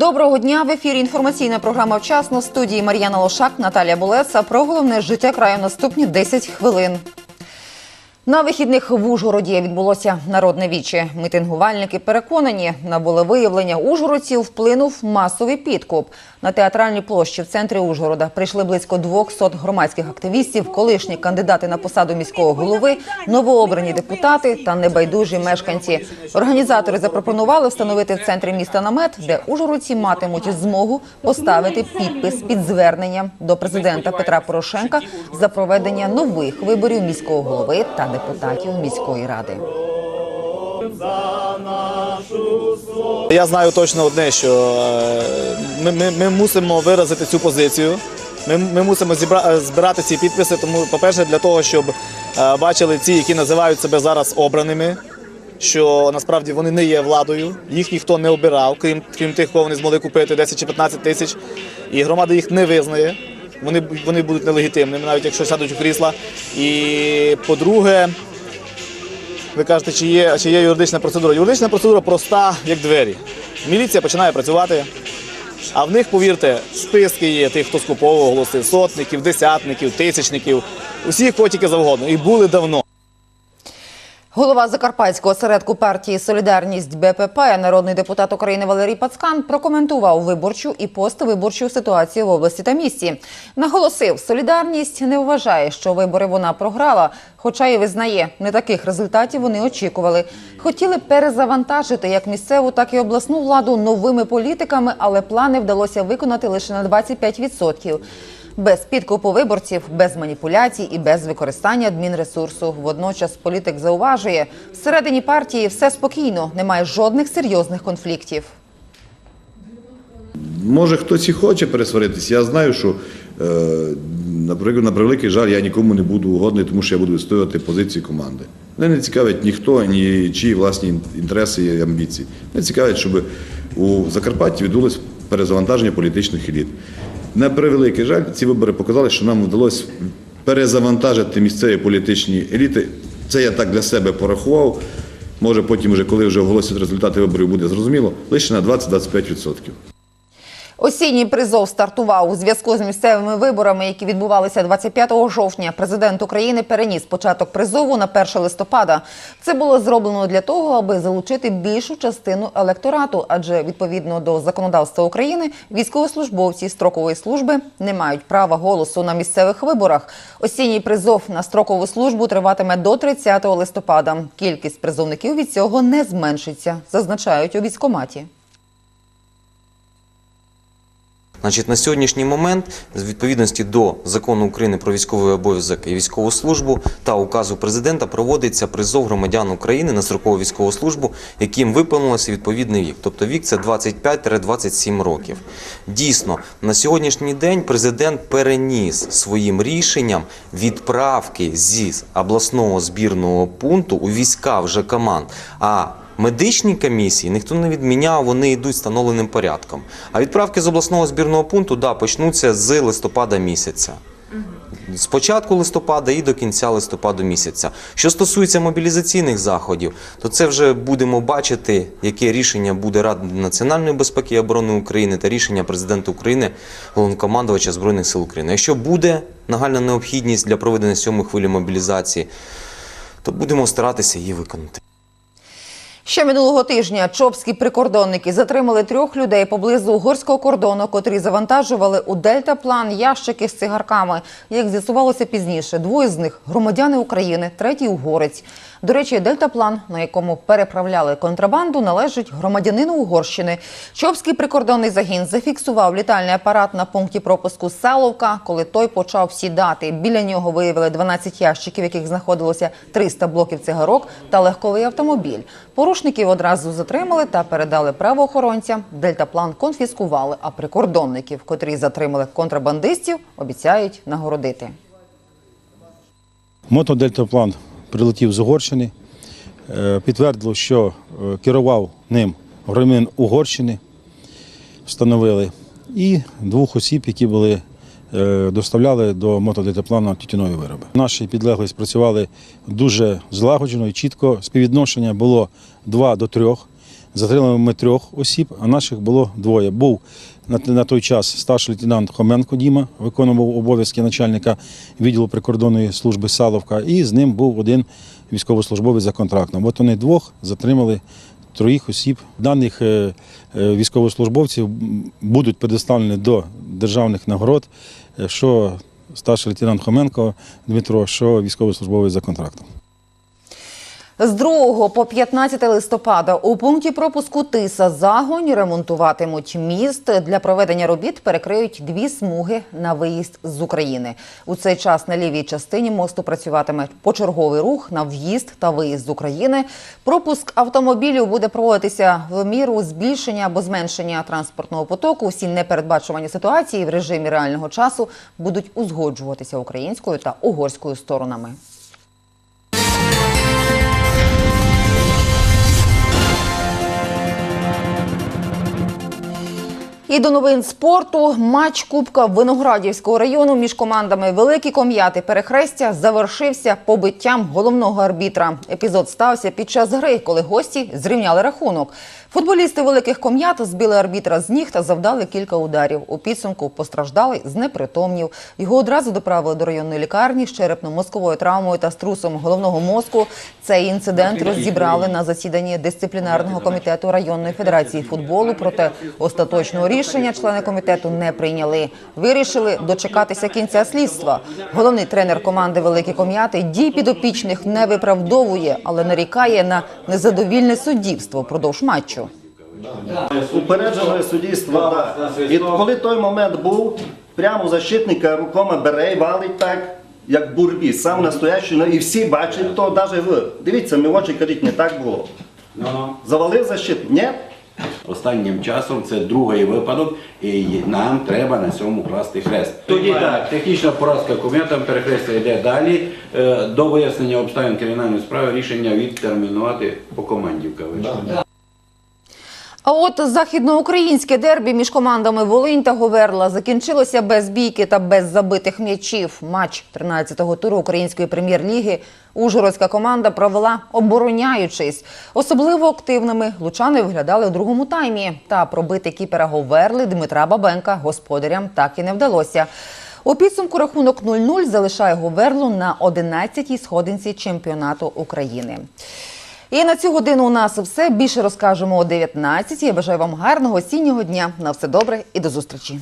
Доброго дня в ефірі. Інформаційна програма вчасно студії Мар'яна Лошак, Наталія Болеса. Про головне життя краю наступні 10 хвилин. На вихідних в Ужгороді відбулося народне віче. Мітингувальники переконані, на волевиявлення ужгородців вплинув масовий підкуп. На театральній площі в центрі Ужгорода прийшли близько 200 громадських активістів, колишні кандидати на посаду міського голови, новообрані депутати та небайдужі мешканці. Організатори запропонували встановити в центрі міста намет, де ужгородці матимуть змогу поставити підпис під зверненням до президента Петра Порошенка за проведення нових виборів міського голови та депутатів міської ради. Я знаю точно одне, що е, ми, ми, ми мусимо виразити цю позицію. Ми, ми мусимо зібра, е, збирати ці підписи. Тому, по-перше, для того, щоб е, бачили ці, які називають себе зараз обраними, що насправді вони не є владою, їх ніхто не обирав, крім, крім тих, кого вони змогли купити 10 чи 15 тисяч. І громада їх не визнає. Вони, вони будуть нелегітимними, навіть якщо сядуть у крісла. І по-друге, ви кажете, чи є, чи є юридична процедура? Юридична процедура проста, як двері. Міліція починає працювати, а в них, повірте, списки є тих, хто скуповував голоси, сотників, десятників, тисячників, усіх котики завгодно. І були давно. Голова Закарпатського осередку партії Солідарність БПП, народний депутат України Валерій Пацкан прокоментував виборчу і поствиборчу ситуацію в області та місті. Наголосив, солідарність не вважає, що вибори вона програла, хоча і визнає, не таких результатів вони очікували. Хотіли перезавантажити як місцеву, так і обласну владу новими політиками, але плани вдалося виконати лише на 25%. Без підкупу виборців, без маніпуляцій і без використання адмінресурсу. Водночас політик зауважує, всередині партії все спокійно, немає жодних серйозних конфліктів. Може, хтось і хоче пересваритись. Я знаю, що, е, наприклад, на превеликий жаль, я нікому не буду угодний, тому що я буду відстоювати позиції команди. Мене не цікавить ніхто, ні чиї власні інтереси і амбіції. Мене цікавить, щоб у Закарпатті відбулось перезавантаження політичних еліт. На превеликий жаль, ці вибори показали, що нам вдалося перезавантажити місцеві політичні еліти. Це я так для себе порахував. Може, потім, вже, коли вже оголосять результати виборів, буде зрозуміло, лише на 20-25%. Осінній призов стартував у зв'язку з місцевими виборами, які відбувалися 25 жовтня. Президент України переніс початок призову на 1 листопада. Це було зроблено для того, аби залучити більшу частину електорату, адже відповідно до законодавства України військовослужбовці строкової служби не мають права голосу на місцевих виборах. Осінній призов на строкову службу триватиме до 30 листопада. Кількість призовників від цього не зменшиться, зазначають у військкоматі. Значить, на сьогоднішній момент, з відповідності до закону України про військовий обов'язок і військову службу та указу президента, проводиться призов громадян України на строкову військову службу, яким виповнилося відповідний вік. Тобто вік це 25-27 років. Дійсно, на сьогоднішній день президент переніс своїм рішенням відправки зі обласного збірного пункту у війська вже команд. А Медичні комісії ніхто не відміняв, вони йдуть встановленим порядком. А відправки з обласного збірного пункту да, почнуться з листопада місяця. З початку листопада і до кінця листопаду місяця. Що стосується мобілізаційних заходів, то це вже будемо бачити, яке рішення буде Ради національної безпеки і оборони України та рішення президента України, головнокомандувача Збройних сил України. Якщо буде нагальна необхідність для проведення сьомої хвилі мобілізації, то будемо старатися її виконати. Ще минулого тижня чопські прикордонники затримали трьох людей поблизу угорського кордону, котрі завантажували у дельтаплан ящики з цигарками. Як з'ясувалося пізніше, двоє з них громадяни України, третій угорець. До речі, дельтаплан, на якому переправляли контрабанду, належить громадянину Угорщини. Чопський прикордонний загін зафіксував літальний апарат на пункті пропуску Саловка, коли той почав сідати. Біля нього виявили 12 ящиків, в яких знаходилося 300 блоків цигарок та легковий автомобіль. Порушників одразу затримали та передали правоохоронцям. Дельтаплан конфіскували, а прикордонників, котрі затримали контрабандистів, обіцяють нагородити. Мотодельтаплан прилетів з Угорщини. Е, Підтвердило, що е, керував ним громадянин Угорщини, встановили, і двох осіб, які були, доставляли до мотодельтаплану тютюнові вироби. Наші підлеглі спрацювали дуже злагоджено і чітко. Співвідношення було 2 до 3. Затримали ми трьох осіб, а наших було двоє. Був на той час старший лейтенант Хоменко Діма, виконував обов'язки начальника відділу прикордонної служби Саловка, і з ним був один військовослужбовець за контрактом. От вони двох затримали троїх осіб. Даних е, е, військовослужбовців будуть предоставлені до державних нагород, е, що старший лейтенант Хоменко Дмитро, що військовослужбовець за контрактом. З 2 по 15 листопада у пункті пропуску Тиса Загонь ремонтуватимуть міст. Для проведення робіт перекриють дві смуги на виїзд з України. У цей час на лівій частині мосту працюватиме почерговий рух на в'їзд та виїзд з України. Пропуск автомобілів буде проводитися в міру збільшення або зменшення транспортного потоку. Всі непередбачувані ситуації в режимі реального часу будуть узгоджуватися українською та угорською сторонами. І до новин спорту матч Кубка Виноградівського району між командами Великі Ком'яти Перехрестя завершився побиттям головного арбітра. Епізод стався під час гри, коли гості зрівняли рахунок. Футболісти великих ком'ят збили арбітра з ніг та завдали кілька ударів. У підсумку постраждалий знепритомнів. Його одразу доправили до районної лікарні з черепно-мозковою травмою та струсом головного мозку. Цей інцидент розібрали на засіданні дисциплінарного комітету районної федерації футболу. Проте остаточного рішення члени комітету не прийняли. Вирішили дочекатися кінця слідства. Головний тренер команди Великі Ком'яти дій підопічних не виправдовує, але нарікає на незадовільне суддівство впродовж матчу. Упереджене суддівство, да. І коли той момент був, прямо защитника руками бере і валить так, як бурбі, сам настоящий, ну, і всі бачать то, навіть ви. Дивіться, ми в очі кажіть, не так було. Завалив защитник? Ні? Останнім часом це другий випадок, і нам треба на цьому класти хрест. Тоді так, технічна поразка комітетом перехрестя йде далі. Е, До вияснення обставин кримінальної справи рішення відтермінувати по команді в кавичках. А от західноукраїнське дербі між командами Волинь та Говерла закінчилося без бійки та без забитих м'ячів. Матч 13-го туру української прем'єр-ліги Ужгородська команда провела обороняючись. Особливо активними лучани виглядали у другому таймі. Та пробити кіпера Говерли Дмитра Бабенка господарям так і не вдалося. У підсумку рахунок 0-0 залишає Говерлу на 11-й сходинці чемпіонату України. І на цю годину у нас все. Більше розкажемо о 19 Я бажаю вам гарного осіннього дня. На все добре і до зустрічі.